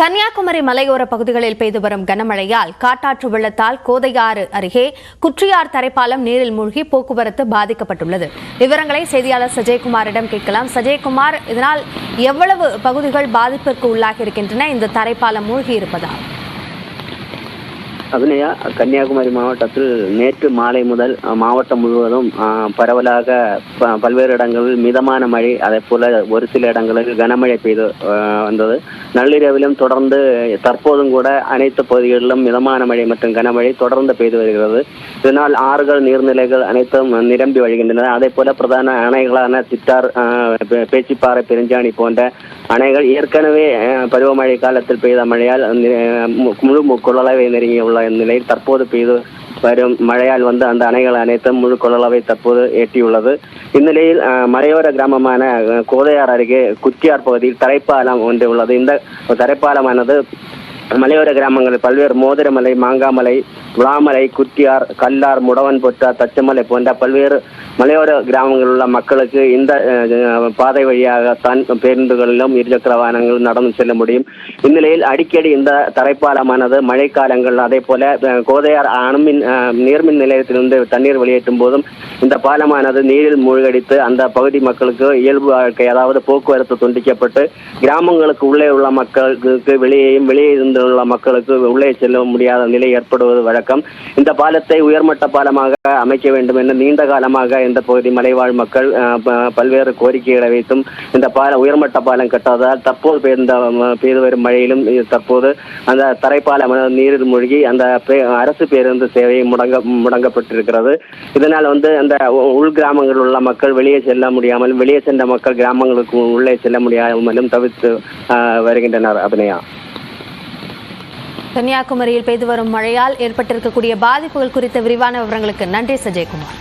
கன்னியாகுமரி மலையோர பகுதிகளில் பெய்து வரும் கனமழையால் காட்டாற்று வெள்ளத்தால் கோதையாறு அருகே குற்றியார் தரைப்பாலம் நீரில் மூழ்கி போக்குவரத்து பாதிக்கப்பட்டுள்ளது. விவரங்களை செய்தியாளர் சஜயகுமாரிடம் கேட்கலாம். சஜயகுமார் இதனால் எவ்வளவு பகுதிகள் பாதிப்பிற்கு உள்ளாகி இருக்கின்றன இந்த தரைப்பாலம் மூழ்கி இருப்பதால் அபிநயா கன்னியாகுமரி மாவட்டத்தில் நேற்று மாலை முதல் மாவட்டம் முழுவதும் பரவலாக பல்வேறு இடங்களில் மிதமான மழை அதே போல ஒரு சில இடங்களில் கனமழை பெய்து வந்தது. நள்ளிரவிலும் தொடர்ந்து தற்போதும் கூட அனைத்து பகுதிகளிலும் மிதமான மழை மற்றும் கனமழை தொடர்ந்து பெய்து வருகிறது. இதனால் ஆறுகள் நீர்நிலைகள் அனைத்தும் நிரம்பி வழிகின்றன. அதே போல பிரதான அணைகளான சித்தார் பேச்சிப்பாறை பெருஞ்சாணி போன்ற அணைகள் ஏற்கனவே பருவமழை காலத்தில் பெய்த மழையால் முழு கொள்ளளவை நெருங்கியுள்ள நிலையில் தற்போது பெய்து வரும் மழையால் வந்து அந்த அணைகள் அனைத்தும் முழு கொள்ளளவை தற்போது எட்டியுள்ளது. இந்நிலையில் மலையோர கிராமமான கோதையார் அருகே குத்தியார் பகுதியில் தரைப்பாலம் ஒன்று உள்ளது. இந்த தரைப்பாலமானது மலையோர கிராமங்கள் பல்வேறு மோதிரமலை மாங்காமலை விளாமலை குத்தியார் கல்லார் முடவன் பொற்றா தச்சமலை போன்ற பல்வேறு மலையோர கிராமங்களில் உள்ள மக்களுக்கு இந்த அஹ், பாதை வழியாகத்தான் பேருந்துகளிலும் இருசக்கர வாகனங்கள் நடந்து செல்ல முடியும். இந்நிலையில் அடிக்கடி இந்த தரைப்பாலமானது மழைக்காலங்கள் அதே போல கோதையார் அணுமின் நீர்மின் நிலையத்திலிருந்து தண்ணீர் வெளியேற்றும் போதும் இந்த பாலமானது நீரில் மூழ்கடித்து அந்த பகுதி மக்களுக்கு இயல்பு வாழ்க்கை அதாவது போக்குவரத்து துண்டிக்கப்பட்டு கிராமங்களுக்கு உள்ளே உள்ள மக்களுக்கு வெளியேயும் வெளியே இருந்து உள்ள மக்களுக்கு உள்ளே செல்ல முடியாத நிலை ஏற்படுவது வழக்கம். இந்த பாலத்தை உயர்மட்ட பாலமாக அமைக்க வேண்டும் என நீண்ட காலமாக இந்த பகுதி மலைவாழ் மக்கள் பல்வேறு கோரிக்கைகளை வைத்தும் இந்த பாலம் உயர்மட்ட பாலம் கட்டாததால் தற்போது பெய்த பெய்து வரும் மழையிலும் தற்போது அந்த தரைப்பாலம் நீரில் மூழ்கி அந்த பே- அரசு பேருந்து சேவை முடங்க முடங்கப்பட்டிருக்கிறது. இதனால் வந்து அந்த உள் கிராமங்களில் உள்ள மக்கள் வெளியே செல்ல முடியாமல் வெளியே சென்ற மக்கள் கிராமங்களுக்கு உள்ளே செல்ல முடியாமலும் தவிர்த்து வருகின்றனர். அபிநயா. கன்னியாகுமரியில் பெய்து வரும் மழையால் ஏற்பட்டிருக்கக்கூடிய பாதிப்புகள் குறித்த விரிவான விவரங்களுக்கு நன்றி சஜயகுமார்